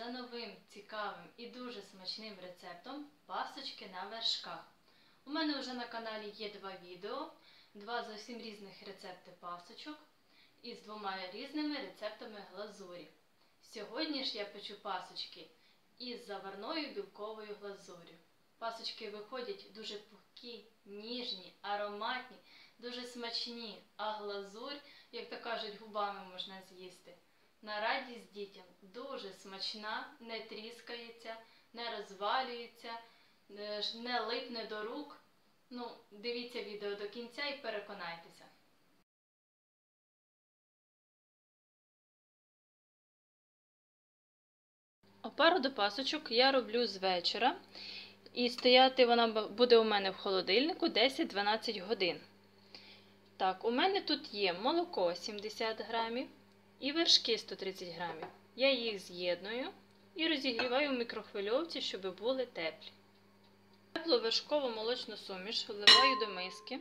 за новим, цікавим і дуже смачним рецептом пасочки на вершках. У мене вже на каналі є два відео, два зовсім різних рецепти пасочок із двома різними рецептами глазурі. Сьогодні ж я печу пасочки із заварною білковою глазур'ю. Пасочки виходять дуже пухкі, ніжні, ароматні, дуже смачні, а глазурь, як то кажуть, губами можна з'їсти. На радість дітям дуже смачна, не тріскається, не розвалюється, е, не липне до рук. Ну, дивіться відео до кінця і переконайтеся. Опару до пасочок я роблю з вечора. І стояти вона буде у мене в холодильнику 10-12 годин. Так, у мене тут є молоко 70 грамів і вершки 130 грамів. Я їх з'єдную і розігріваю в мікрохвильовці, щоб були теплі. Теплу вершкову молочну суміш вливаю до миски.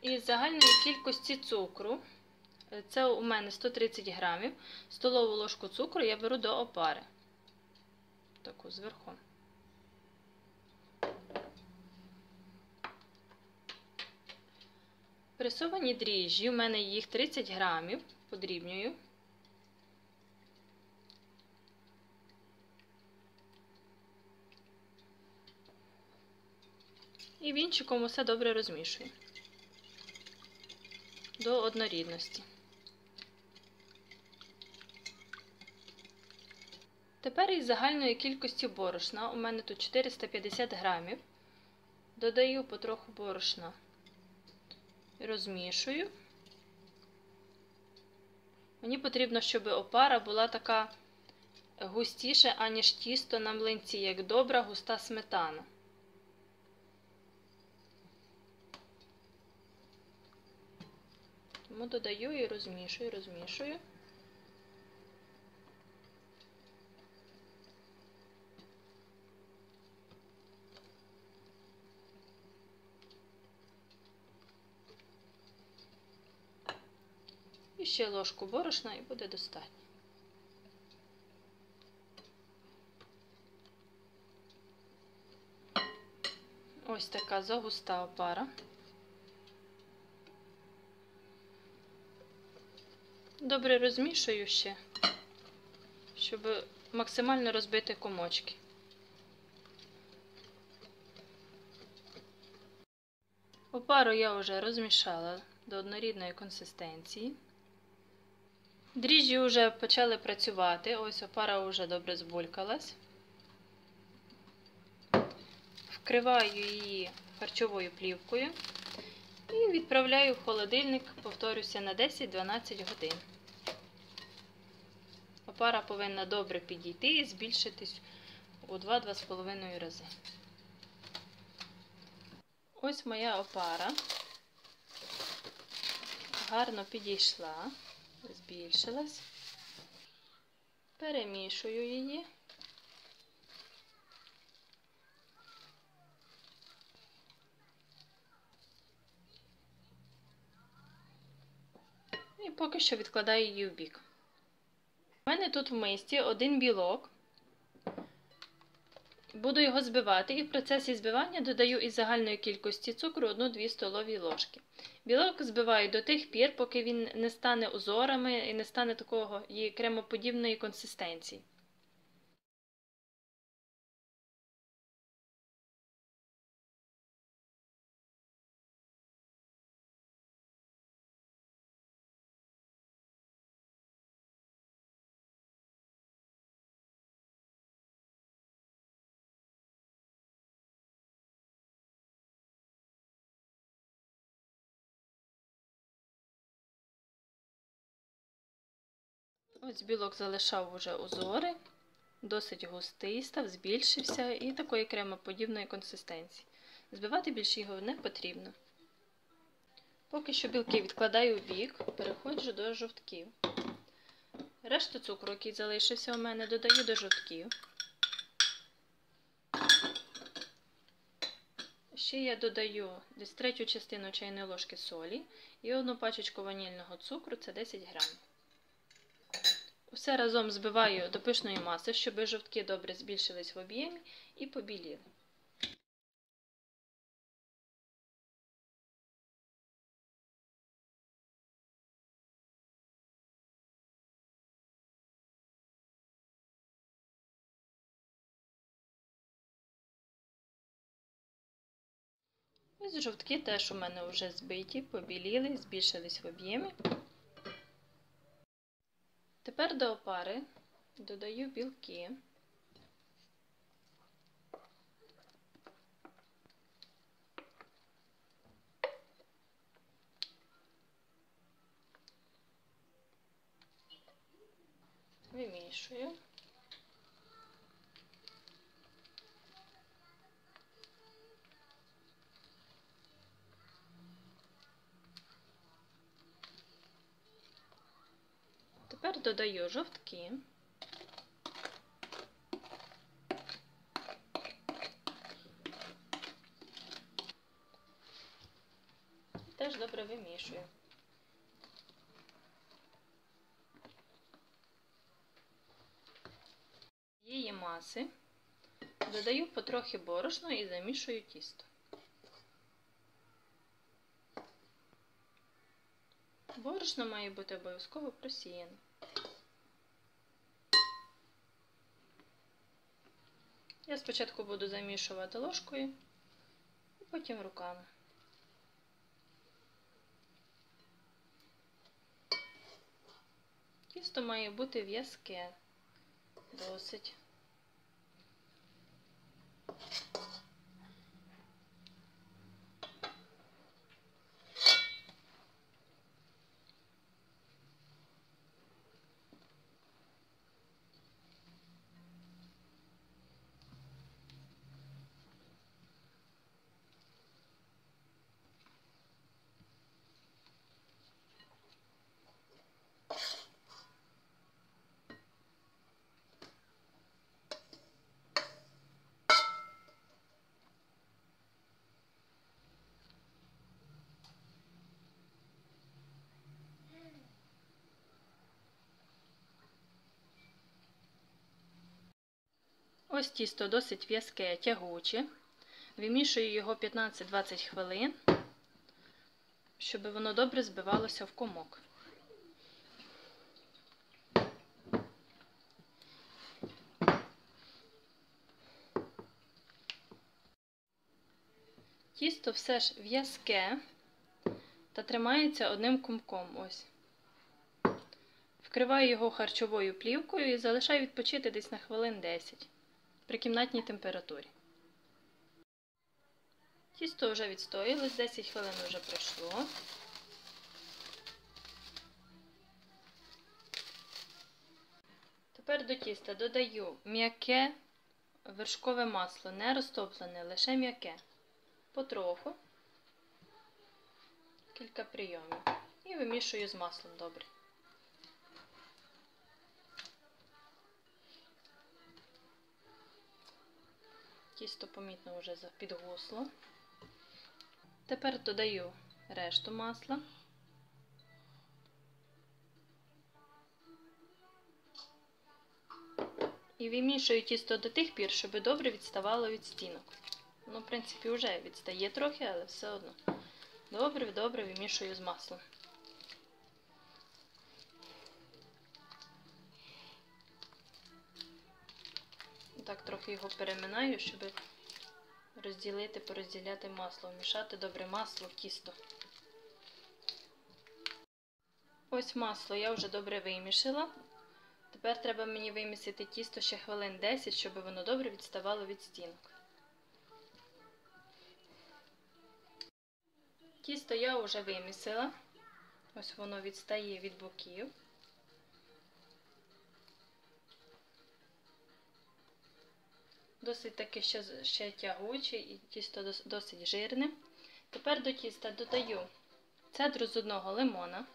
Із загальної кількості цукру, це у мене 130 грамів, столову ложку цукру я беру до опари. Таку зверху. Пресовані дріжджі, у мене їх 30 грамів, подрібнюю. І вінчиком усе добре розмішую до однорідності. Тепер із загальної кількості борошна, у мене тут 450 грамів, додаю потроху борошна, розмішую. Мені потрібно, щоб опара була така густіша, аніж тісто на млинці, як добра густа сметана. Тому додаю і розмішую, розмішую. І ще ложку борошна і буде достатньо. Ось така загуста опара. Добре розмішую ще, щоб максимально розбити комочки. Опару я вже розмішала до однорідної консистенції. Дріжджі вже почали працювати, ось опара вже добре збулькалась. Вкриваю її харчовою плівкою і відправляю в холодильник, повторюся, на 10-12 годин. Опара повинна добре підійти і збільшитись у 2-2,5 рази. Ось моя опара гарно підійшла, збільшилась, перемішую її. І поки що відкладаю її в бік. У мене тут в мисці один білок. Буду його збивати і в процесі збивання додаю із загальної кількості цукру 1-2 столові ложки. Білок збиваю до тих пір, поки він не стане узорами і не стане такого кремоподібної консистенції. Ось білок залишав уже узори, досить густий, став, збільшився і такої кремоподібної консистенції. Збивати більше його не потрібно. Поки що білки відкладаю в бік, переходжу до жовтків. Решту цукру, який залишився у мене, додаю до жовтків. Ще я додаю десь третю частину чайної ложки солі і одну пачечку ванільного цукру це 10 грамів. Все разом збиваю до пишної маси, щоб жовтки добре збільшились в об'ємі і побіліли. Ось жовтки теж у мене вже збиті, побіліли, збільшились в об'ємі. Тепер до опари додаю білки. Вимішую. Додаю жовтки. Теж добре вимішую. Її маси додаю потрохи борошно і замішую тісто. Борошно має бути обов'язково просіяне. Я спочатку буду замішувати ложкою, і потім руками. Тісто має бути в'язке, досить. Ось тісто досить в'язке, тягуче. Вимішую його 15-20 хвилин, щоб воно добре збивалося в комок. Тісто все ж в'язке та тримається одним кумком. Ось. Вкриваю його харчовою плівкою і залишаю відпочити десь на хвилин 10 при кімнатній температурі. Тісто вже відстоїлось, 10 хвилин вже пройшло. Тепер до тіста додаю м'яке вершкове масло, не розтоплене, лише м'яке. Потроху, кілька прийомів. І вимішую з маслом добре. Тісто помітно вже підгусло. Тепер додаю решту масла. І вимішую тісто до тих пір, щоб добре відставало від стінок. Ну, в принципі, вже відстає трохи, але все одно. Добре-добре вимішую з маслом. Так, трохи його переминаю, щоб розділити, порозділяти масло, вмішати добре масло в тісто. Ось масло я вже добре вимішала. Тепер треба мені вимісити тісто ще хвилин 10, щоб воно добре відставало від стінок. Тісто я вже вимісила. Ось воно відстає від боків. Досить таке ще, ще тягуче і тісто досить жирне. Тепер до тіста додаю цедру з одного лимона.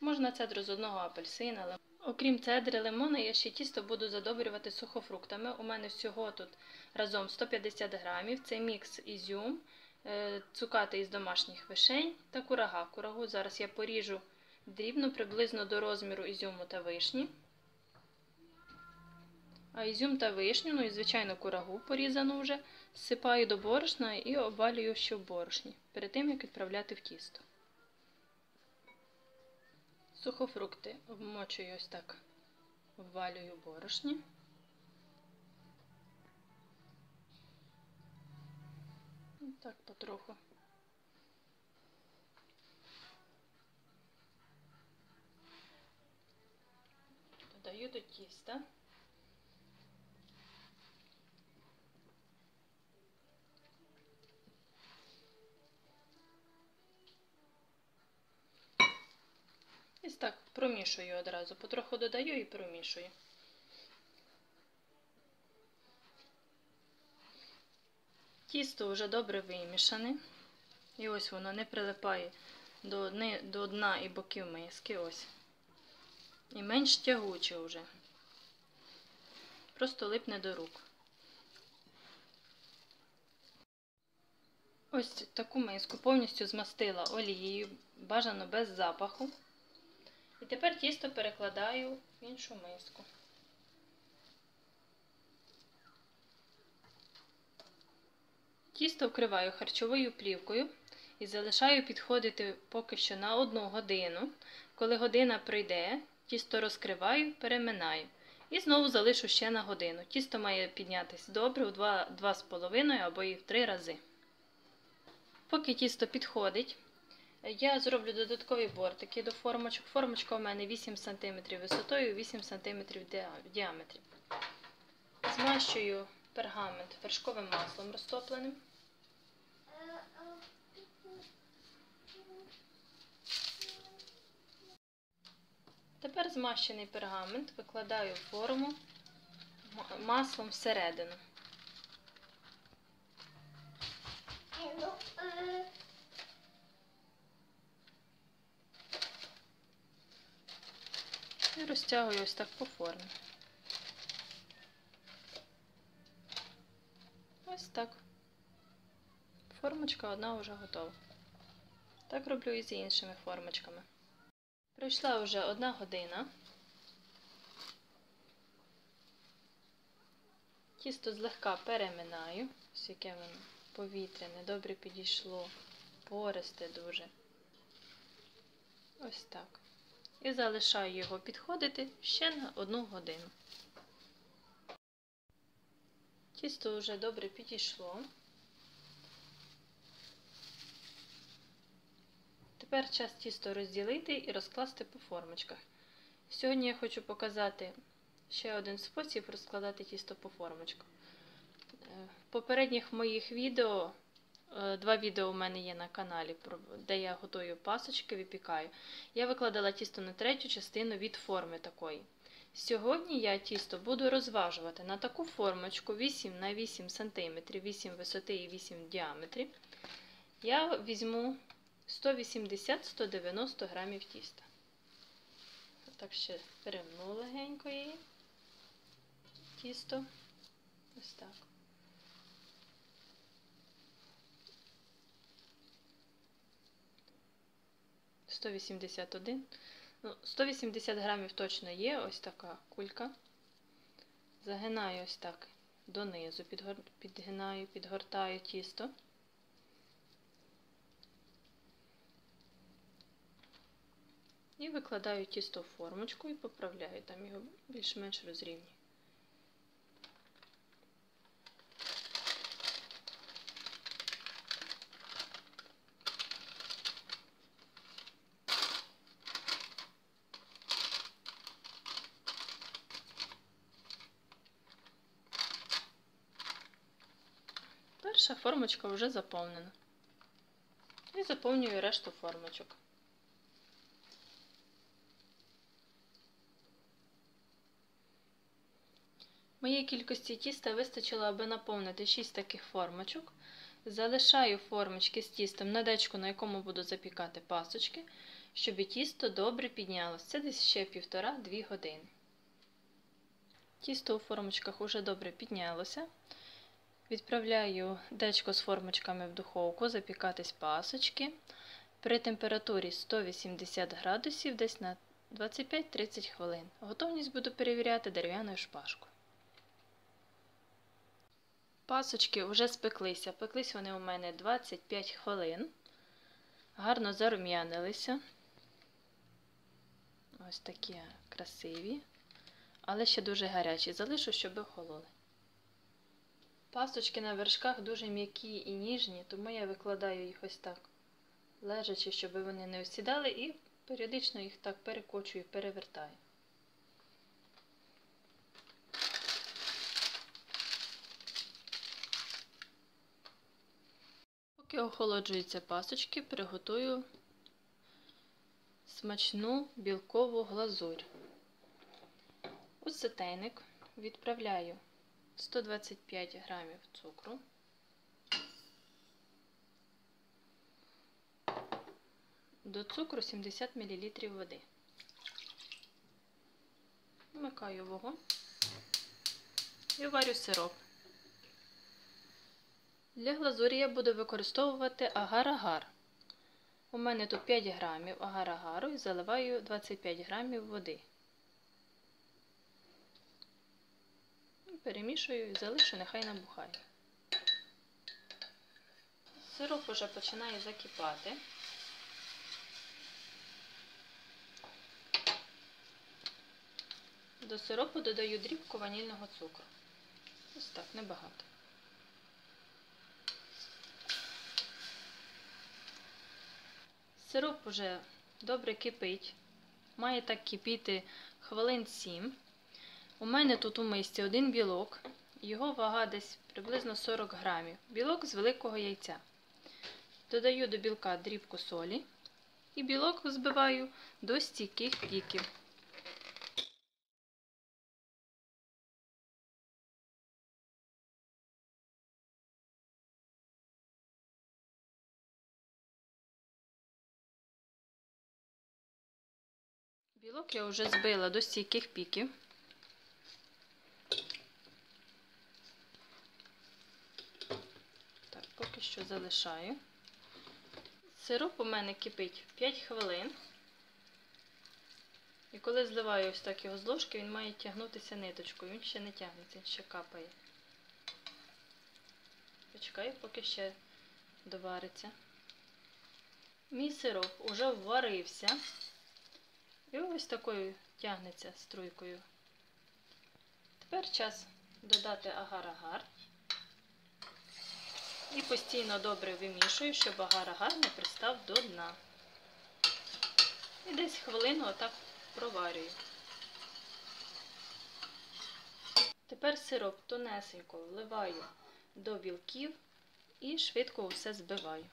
Можна цедру з одного апельсина, Окрім цедри лимона, я ще тісто буду задобрювати сухофруктами. У мене всього тут разом 150 грамів. Це мікс ізюм, е, цукати із домашніх вишень та курага. Курагу зараз я поріжу дрібно, приблизно до розміру ізюму та вишні. А ізюм та вишню, ну і звичайно курагу порізану вже, всипаю до борошна і обвалюю ще в борошні, перед тим як відправляти в тісто. Сухофрукти обмочую ось так, обвалюю борошні. Так потроху. Додаю до тіста. Так промішую одразу, потроху додаю і промішую. Тісто вже добре вимішане. І ось воно не прилипає до, дни, до дна і боків миски. Ось. І менш тягуче вже. Просто липне до рук. Ось таку миску повністю змастила олією, бажано без запаху. І тепер тісто перекладаю в іншу миску. Тісто вкриваю харчовою плівкою і залишаю підходити поки що на одну годину. Коли година пройде, тісто розкриваю, переминаю. І знову залишу ще на годину. Тісто має піднятися добре у 2,5 або і в 3 рази. Поки тісто підходить, я зроблю додаткові бортики до формочок. Формочка у мене 8 см висотою, 8 см в діаметрі. Змащую пергамент вершковим маслом розтопленим. Тепер змащений пергамент викладаю в форму маслом всередину. І розтягую ось так по формі. Ось так. Формочка одна вже готова. Так роблю і з іншими формочками. Пройшла вже одна година. Тісто злегка переминаю, ось яке воно повітряне, добре підійшло, пористе дуже. Ось так. І залишаю його підходити ще на одну годину. Тісто вже добре підійшло. Тепер час тісто розділити і розкласти по формочках. Сьогодні я хочу показати ще один спосіб розкладати тісто по формочках. В попередніх моїх відео, два відео у мене є на каналі, де я готую пасочки, випікаю. Я викладала тісто на третю частину від форми такої. Сьогодні я тісто буду розважувати на таку формочку 8 на 8 см, 8 висоти і 8 в діаметрі. Я візьму 180-190 грамів тіста. Так ще перемну легенько її. Тісто. Ось так. Сто вісімдесят один. Ну, 180 грамів точно є, ось така кулька. Загинаю ось так донизу, підгинаю, підгортаю тісто. І викладаю тісто в формочку і поправляю, там його більш-менш розрівнюю. Перша формочка вже заповнена. І заповнюю решту формочок. Моєї кількості тіста вистачило, аби наповнити 6 таких формочок. Залишаю формочки з тістом на дечку, на якому буду запікати пасочки. щоб і тісто добре піднялося. Це десь ще півтора-дві години. Тісто у формочках уже добре піднялося. Відправляю дечко з формочками в духовку запікатись пасочки при температурі 180 градусів десь на 25-30 хвилин. Готовність буду перевіряти дерев'яною шпажкою. Пасочки вже спеклися. Пеклись вони у мене 25 хвилин. Гарно зарум'янилися. Ось такі красиві, але ще дуже гарячі. Залишу, щоб охололи. Пасочки на вершках дуже м'які і ніжні, тому я викладаю їх ось так, лежачи, щоб вони не осідали, і періодично їх так перекочую, перевертаю. Поки охолоджуються пасочки, приготую смачну білкову глазурь. У сетейник відправляю 125 грамів цукру, до цукру 70 мл води. Вмикаю вогонь і варю сироп. Для глазурі я буду використовувати агар-агар. У мене тут 5 грамів агар-агару і заливаю 25 грамів води. Перемішую і залишу, нехай набухає. Сироп уже починає закипати. До сиропу додаю дрібку ванільного цукру. Ось так, небагато. Сироп уже добре кипить. Має так кипіти хвилин 7. У мене тут у мисці один білок, його вага десь приблизно 40 грамів. Білок з великого яйця. Додаю до білка дрібку солі і білок збиваю до стійких піків. Білок я вже збила до стійких піків. Так, поки що залишаю. Сироп у мене кипить 5 хвилин. І коли зливаю ось так його з ложки, він має тягнутися ниточкою. Він ще не тягнеться, він ще капає. Почекаю, поки ще довариться. Мій сироп уже вварився. І ось такою тягнеться струйкою. Тепер час додати агар-агар. І постійно добре вимішую, щоб агар гарно пристав до дна. І десь хвилину отак проварюю. Тепер сироп тонесенько вливаю до білків і швидко все збиваю.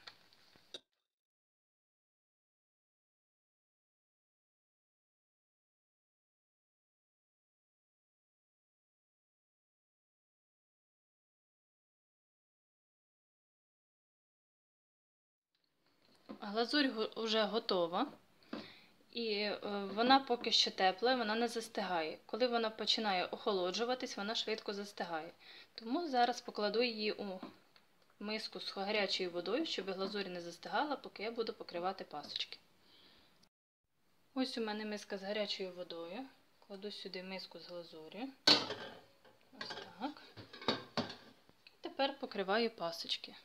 Глазурь вже готова. І е, вона поки що тепла, вона не застигає. Коли вона починає охолоджуватись, вона швидко застигає. Тому зараз покладу її у миску з гарячою водою, щоб глазурь не застигала, поки я буду покривати пасочки. Ось у мене миска з гарячою водою. Кладу сюди миску з глазур'ю. Ось так. Тепер покриваю пасочки.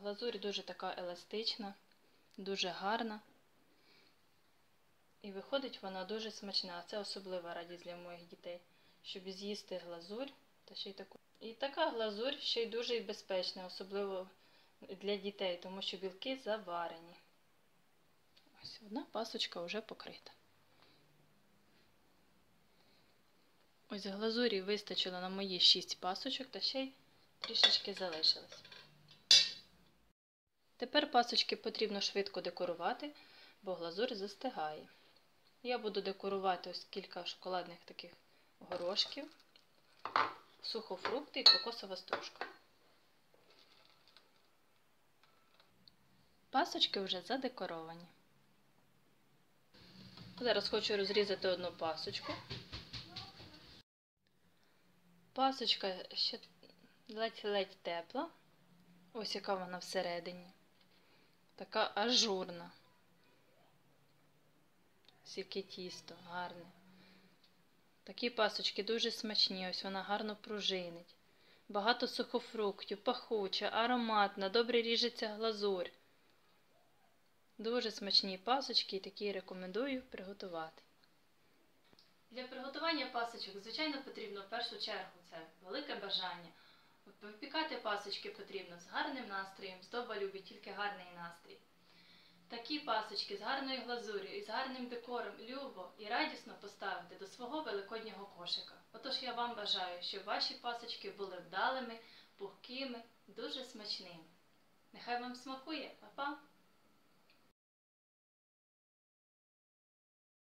Глазурь дуже така еластична, дуже гарна. І виходить вона дуже смачна. Це особлива радість для моїх дітей, щоб з'їсти глазурь. Та ще й таку. І така глазурь ще й дуже безпечна, особливо для дітей, тому що білки заварені. Ось одна пасочка вже покрита. Ось глазурі вистачило на мої 6 пасочок, та ще й трішечки залишилось. Тепер пасочки потрібно швидко декорувати, бо глазурь застигає. Я буду декорувати ось кілька шоколадних таких горошків, сухофрукти і кокосова стружка. Пасочки вже задекоровані. Зараз хочу розрізати одну пасочку. Пасочка ще ледь-ледь тепла. Ось яка вона всередині. Така ажурна. Яке тісто гарне. Такі пасочки дуже смачні, ось вона гарно пружинить. Багато сухофруктів, пахуча, ароматна, добре ріжеться глазурь. Дуже смачні пасочки і такі рекомендую приготувати. Для приготування пасочок, звичайно, потрібно в першу чергу це велике бажання. Випікати пасочки потрібно з гарним настроєм, здоба любить тільки гарний настрій. Такі пасочки з гарною глазур'ю і з гарним декором любо і радісно поставити до свого великоднього кошика. Отож я вам бажаю, щоб ваші пасочки були вдалими, пухкими, дуже смачними. Нехай вам смакує, Па-па!